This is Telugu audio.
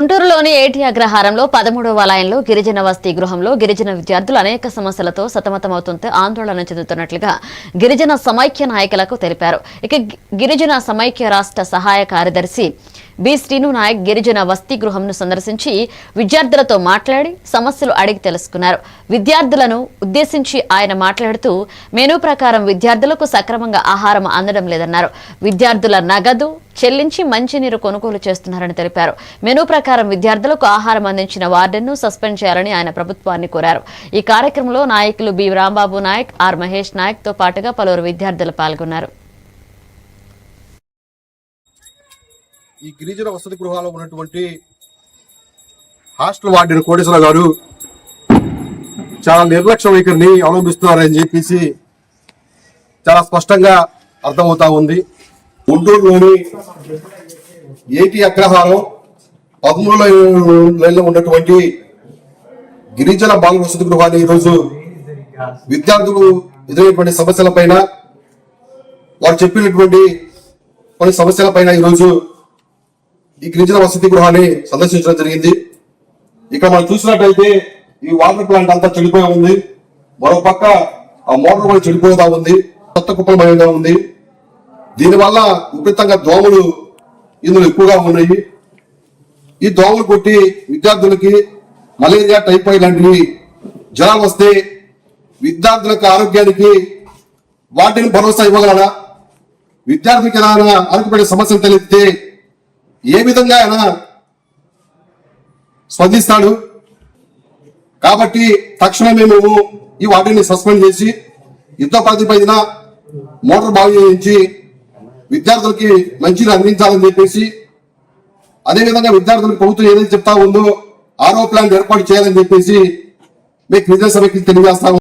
గుంటూరులోని ఏటీ అగ్రహారంలో పదమూడవ వలయంలో గిరిజన వసతి గృహంలో గిరిజన విద్యార్థులు అనేక సమస్యలతో సతమతమవుతుంటే ఆందోళన చెందుతున్నట్లుగా గిరిజన సమైక్య నాయకులకు తెలిపారు. ఇక గిరిజన సమైక్య రాష్ట్ర సహాయ కార్యదర్శి బి శ్రీను నాయక్ గిరిజన వసతి గృహంను సందర్శించి విద్యార్థులతో మాట్లాడి సమస్యలు అడిగి తెలుసుకున్నారు. విద్యార్థులను ఉద్దేశించి ఆయన మాట్లాడుతూ మెనూ ప్రకారం విద్యార్థులకు సక్రమంగా ఆహారం అందడం లేదన్నారు. విద్యార్థుల నగదు చెల్లించి మంచినీరు కొనుగోలు చేస్తున్నారని తెలిపారు. మెనూ ప్రకారం విద్యార్థులకు ఆహారం అందించిన వార్డెన్ను సస్పెండ్ చేయాలని ఆయన ప్రభుత్వాన్ని కోరారు. ఈ కార్యక్రమంలో నాయకులు బి రాంబాబు నాయక్ ఆర్ మహేష్ నాయక్తో పాటుగా పలువురు విద్యార్థులు పాల్గొన్నారు. ఈ గిరిజన వసతి గృహాల్లో ఉన్నటువంటి హాస్టల్ వార్డెన్ కోటేశ్వర గారు చాలా నిర్లక్ష్య వైఖరిని అవలంబిస్తున్నారని చెప్పేసి చాలా స్పష్టంగా అర్థమవుతా ఉంది. గుంటూరులోని ఏటి అగ్రహారం పదమూడు లైన్లో ఉన్నటువంటి గిరిజన బాల వసతి గృహాన్ని ఈరోజు విద్యార్థులు ఎదురైనటువంటి సమస్యలపైన వారు చెప్పినటువంటి కొన్ని సమస్యలపైన ఈరోజు ఈ గిరిజన వసతి గృహాన్ని సందర్శించడం జరిగింది. ఇక్కడ మనం చూసినట్టయితే ఈ వాటర్ ప్లాంట్ అంతా చెడిపోయి ఉంది. మరో పక్క ఆ మోటార్ కూడా చెడిపోతా ఉంది. కొత్త కుప్పలమయంగా ఉంది. దీనివల్ల విపరీతంగా దోమలు ఇందులో ఎక్కువగా ఉన్నాయి. ఈ దోమలు కొట్టి విద్యార్థులకి మలేరియా టైఫాయిడ్ లాంటివి జ్వరాలు వస్తే విద్యార్థులకు ఆరోగ్యానికి వాటిని భరోసా ఇవ్వగలరా? విద్యార్థికి ఏదైనా అరకుపడే సమస్యలు తెలిస్తే ఏ విధంగా ఆయన స్పందిస్తాడు. కాబట్టి తక్షణమే మేము ఈ వాటిని సస్పెండ్ చేసి యుద్ధ ప్రతిపదిన మోటార్ బాగు చేయించి విద్యార్థులకి మంచిని అందించాలని చెప్పేసి అదేవిధంగా విద్యార్థులకు ప్రభుత్వం ఏదైతే చెప్తా ఉందో ఆరో ప్లాన్ ఏర్పాటు చేయాలని చెప్పేసి మీకు విద్యాసభకి తెలియజేస్తాము